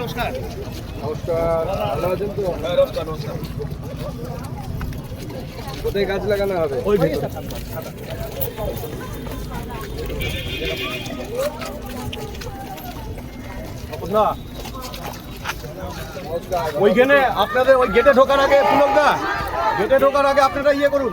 নমস্কার। ভালো আছেন তো কোথায় গাছ লাগানো হবে? ওই ওইখানে আপনাদের ওই গেটে ঢোকার আগে পুলক দা গেটে ঢোকার আগে আপনারা ইয়ে করুন।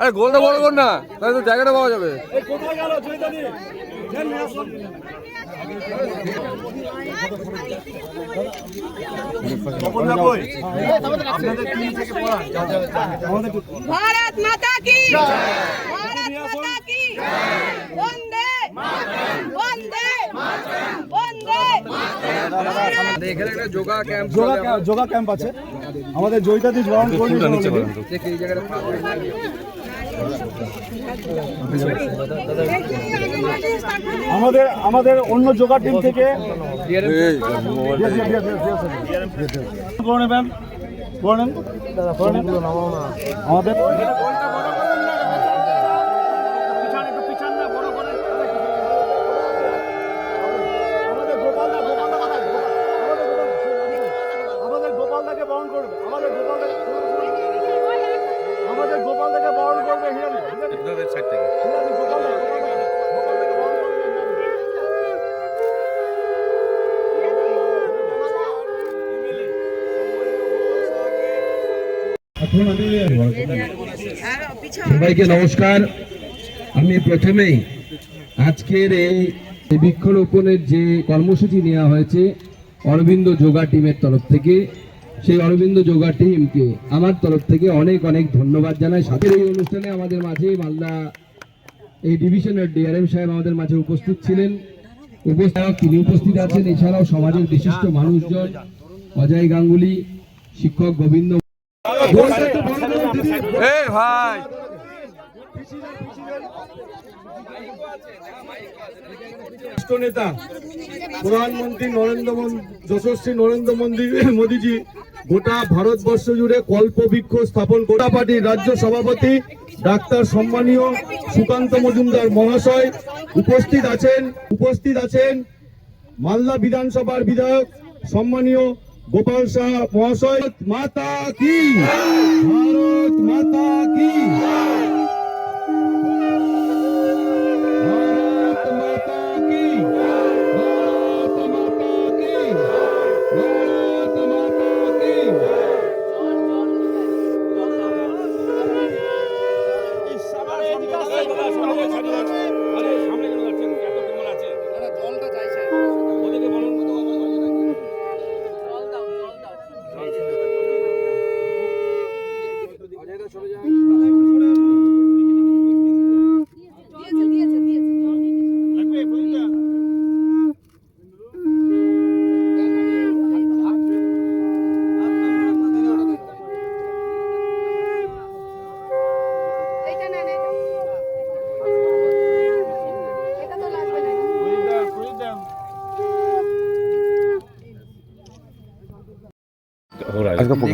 আরে গোলটা বড় কর না, তাহলে তো জায়গাটা পাওয়া যাবে। এই কোথায় গেল চৈতালি যান নিয়ে এখানে একটা yoga camp yoga yoga camp আছে। আমাদের জয়িতাদি দেখে এই জায়গাটা হয়ে গেছে। আমাদের আমাদের অন্য যোগা টিম থেকে এই, করে নেবেন করে নেন করে নেন। আমাদের আমাদের আমাদের গোপালদাকে বরণ করবে। আমাদের গোপালদাকে আমাদের গোপালদাকে বরণ করবে হিরানি। হিরানি। হিরানি গোপালদা গোপালদা গোপালদাকে বরণ করবে সবাইকে নমস্কার। আমি প্রথমেই আজকের এই বৃক্ষরোপণের যে কর্মসূচি নেওয়া হয়েছে অরবিন্দ যোগা টিমের তরফ থেকে সেই অরবিন্দ যোগা টিমকে আমার তরফ থেকে অনেক অনেক ধন্যবাদ জানাই। সাথে এই অনুষ্ঠানে আমাদের মাঝে মালদা এই ডিভিশনের ডিআরএম সাহেব আমাদের মাঝে উপস্থিত ছিলেন। উপস্থিত তিনি উপস্থিত আছেন। এছাড়াও সমাজের বিশিষ্ট মানুষজন অজয় গাঙ্গুলি শিক্ষক গোবিন্দ। ভাই। নেতা প্রধানমন্ত্রী নরেন্দ্র যশস্বী নরেন্দ্র মোদী মোদীজি গোটা ভারতবর্ষ জুড়ে কল্পবৃক্ষ স্থাপন গোটা পার্টির রাজ্য সভাপতি ডাক্তার সম্মানীয় সুকান্ত মজুমদার মহাশয় উপস্থিত আছেন উপস্থিত আছেন মালদা বিধানসভার বিধায়ক সম্মানীয় গোপাল শাহ মহাশয়। মাতা কি? ভারত মাতা কি?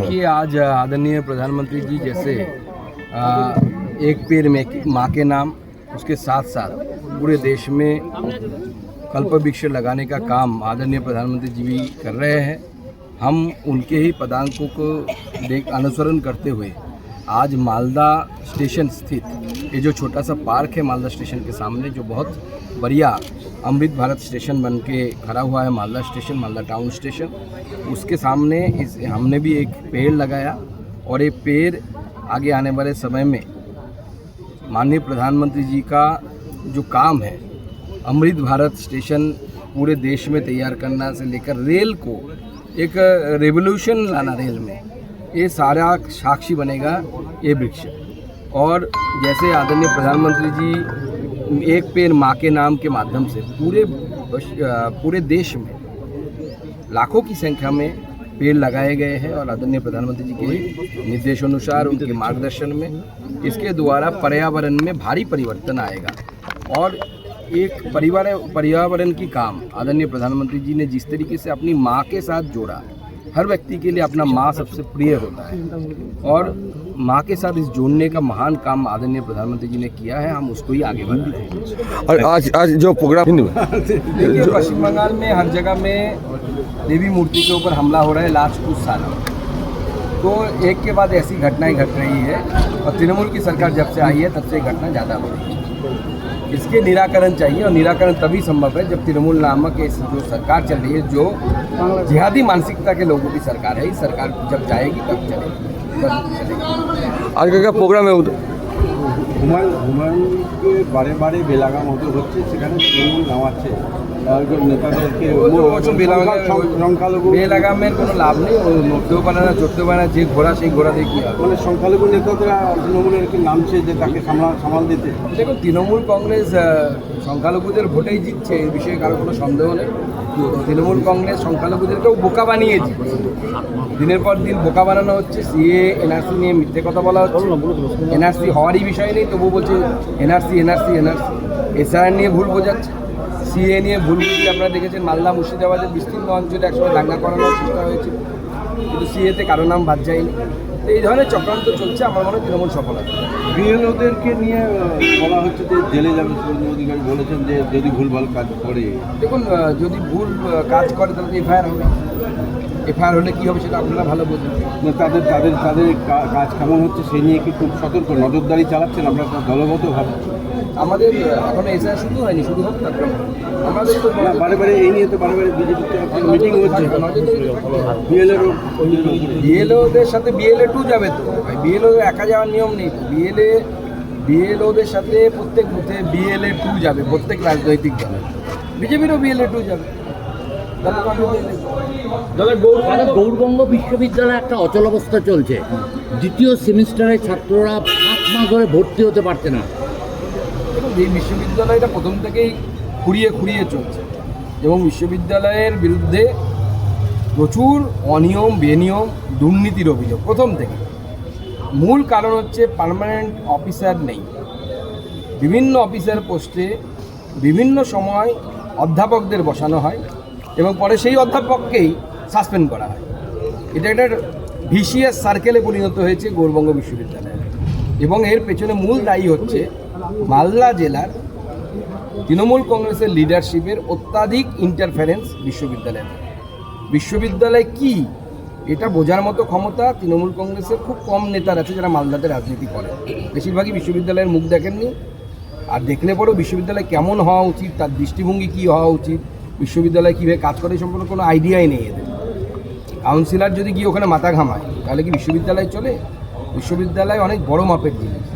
देखिए आज आदरणीय प्रधानमंत्री जी जैसे आ, एक पेड़ में माँ के नाम उसके साथ साथ पूरे देश में कल्प वृक्ष लगाने का काम आदरणीय प्रधानमंत्री जी भी कर रहे हैं। हम उनके ही पदांकों को देख अनुसरण करते हुए आज मालदा स्टेशन स्थित ये जो छोटा सा पार्क है मालदा स्टेशन के सामने जो बहुत बढ़िया अमृत भारत स्टेशन बन के खड़ा हुआ है, Malda station, Malda town station. उसके सामने इस, हमने भी एक पेड़ लगाया और ये पेड़ आगे आने वाले समय में माननीय प्रधानमंत्री जी का जो काम है, अमृत भारत स्टेशन पूरे देश में तैयार करना से लेकर रेल को एक रेवोल्यूशन लाना रेल में, ये सारा साक्षी बनेगा ये वृक्ष। और जैसे आदरणीय प्रधानमंत्री जी एक पेड़ माँ के नाम के माध्यम से पूरे पूरे देश में लाखों की संख्या में पेड़ लगाए गए हैं और आदरणीय प्रधानमंत्री जी के निर्देशानुसार उनके मार्गदर्शन में इसके द्वारा पर्यावरण में भारी परिवर्तन आएगा। और एक परिवार पर्यावरण की काम आदरणीय प्रधानमंत्री जी ने जिस तरीके से अपनी माँ के साथ जोड़ा हर व्यक्ति के लिए अपना माँ सबसे प्रिय होता है। और माँ के साथ इस जोड़ने का महान काम आदरणीय प्रधानमंत्री जी ने किया है हम उसको ही आगे बढ़ते हैं और आज आज जो प्रोग्राम देखिए पश्चिम बंगाल में हर जगह में देवी मूर्ति के ऊपर हमला हो रहा है लास्ट कुछ सालों तो एक के बाद ऐसी घटनाएँ घट रही है और तृणमूल की सरकार जब से आई है तब से घटना ज़्यादा हो रही है। इसके निराकरण चाहिए और निराकरण तभी संभव है जब तृणमूल नामक इस जो सरकार चल रही है जो जिहादी मानसिकता के लोगों की सरकार है इस सरकार जब जाएगी तब चलेगी तब चलेगी আজকে का प्रोग्राम है হুমায়ুন হুমায়ুনকে বারে বারে বেলাগাম হতে হচ্ছে সেখানে তৃণমূল নামাচ্ছে একজন নেতাদেরকে কোনো লাভ নেই। ও নড়তেও পারে না চড়তেও পারে না যে ঘোড়া সেই ঘোড়া দিয়ে কী মানে সংখ্যালঘু নেতারা তৃণমূলের কি নামছে যে তাকে সামলা সামাল দিতে? দেখুন তৃণমূল কংগ্রেস সংখ্যালঘুদের ভোটেই জিতছে এই বিষয়ে কারও কোনো সন্দেহ নেই। তৃণমূল কংগ্রেস সংখ্যালঘুদেরকেও বোকা বানিয়ে জিতছে। দিনের পর দিন বোকা বানানো হচ্ছে সিএ এনআরসি নিয়ে মিথ্যে কথা বলা হচ্ছে। এনআরসি হওয়ারই বিষয় নেই তবু বলছে এনআরসি এনআরসি এনআরসি। এসআইআর নিয়ে ভুল বোঝাচ্ছে। সিএ নিয়ে ভুল বুঝিয়ে আপনারা দেখেছেন মালদা মুর্শিদাবাদের বিস্তীর্ণ অঞ্চলে একসময় দাঙ্গা করানোর চেষ্টা হয়েছিল। কিন্তু সিএতে কারও নাম বাদ যায়নি। তো এই ধরনের চক্রান্ত চলছে আমার মনে হয় তৃণমূল সফল হবে। বিএলওদেরকে নিয়ে বলা হচ্ছে যে জেলে যাবে অধিকারী বলেছেন যে যদি ভুলভাল কাজ করে। দেখুন যদি ভুল কাজ করে তাহলে তো এফআইআর হবে। এফআইআর হলে কী হবে সেটা আপনারা ভালো বোঝেন। তাদের তাদের তাদের কাজ কেমন হচ্ছে সেই নিয়ে কি খুব সতর্ক নজরদারি চালাচ্ছেন আপনারা? দলগতভাবে। আমাদের এখনও এসআইআর শুরু হয়নি শুরু হোক তারপরে আমাদের তো বারে বারে এই নিয়ে তো বারে মিটিং হচ্ছে। বিএলএরও বিএলওদের সাথে বিএলএ টু যাবে তো। বিএলও একা যাওয়ার নিয়ম নেই বিএলএ বিএলওদের সাথে প্রত্যেক বুথে বিএলএ টু যাবে প্রত্যেক রাজনৈতিক দলে। বিজেপিরও বিএলএ টু যাবে। দাদা গৌরবঙ্গ বিশ্ববিদ্যালয়ে একটা অচল অবস্থা চলছে। দ্বিতীয় সেমিস্টারে ছাত্ররা পাঁচ মাস ধরে ভর্তি হতে পারছে না। দেখুন, এই বিশ্ববিদ্যালয়টা প্রথম থেকেই খুঁড়িয়ে খুঁড়িয়ে চলছে এবং বিশ্ববিদ্যালয়ের বিরুদ্ধে প্রচুর অনিয়ম, বেনিয়ম, দুর্নীতির অভিযোগ প্রথম থেকে মূল কারণ হচ্ছে পার্মানেন্ট অফিসার নেই। বিভিন্ন অফিসার পোস্টে বিভিন্ন সময় অধ্যাপকদের বসানো হয় এবং পরে সেই অধ্যাপককেই সাসপেন্ড করা হয়। এটা একটা ভিসিএস সার্কেলে পরিণত হয়েছে গৌরবঙ্গ বিশ্ববিদ্যালয়ে। এবং এর পেছনে মূল দায়ী হচ্ছে মালদা জেলার তৃণমূল কংগ্রেসের লিডারশিপের অত্যাধিক ইন্টারফারেন্স বিশ্ববিদ্যালয়ে। বিশ্ববিদ্যালয় কি? এটা বোঝার মতো ক্ষমতা তৃণমূল কংগ্রেসের খুব কম নেতার আছে যারা মালদাতে রাজনীতি করে। বেশিরভাগই বিশ্ববিদ্যালয়ের মুখ দেখেননি। আর দেখলে পরেও বিশ্ববিদ্যালয় কেমন হওয়া উচিত, তার দৃষ্টিভঙ্গি কী হওয়া উচিত, বিশ্ববিদ্যালয় কীভাবে কাজ করে সম্পর্কে কোনো আইডিয়াই নেই এদের। কাউন্সিলর যদি গিয়ে ওখানে মাথা ঘামায়, তাহলে কি বিশ্ববিদ্যালয় চলে? বিশ্ববিদ্যালয় অনেক বড় মাপের জিনিস।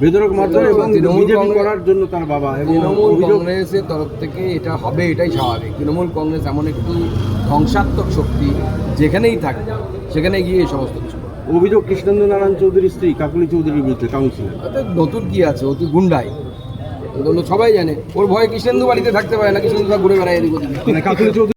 বেদরক মারধর এবং বিজেপি করার জন্য তার বাবা এবং তৃণমূল কংগ্রেসের তরফ থেকে এটা হবে এটাই স্বাভাবিক। তৃণমূল কংগ্রেস এমন একটি ধ্বংসাত্মক শক্তি যেখানেই থাকে সেখানে গিয়ে এই সমস্ত কিছু অভিযোগ কৃষ্ণেন্দ্র নারায়ণ চৌধুরীর স্ত্রী কাকুলি চৌধুরীর বিরুদ্ধে কাউন্সিলর নতুন কি আছে? অতি গুন্ডাই। সবাই জানে। ওর ভয়ে কৃষ্ণেন্দু বাড়িতে থাকতে পারে না কৃষ্ণেন্দু ঘুরে বেড়ায় এদিক মানে কাকুলি চৌধুরী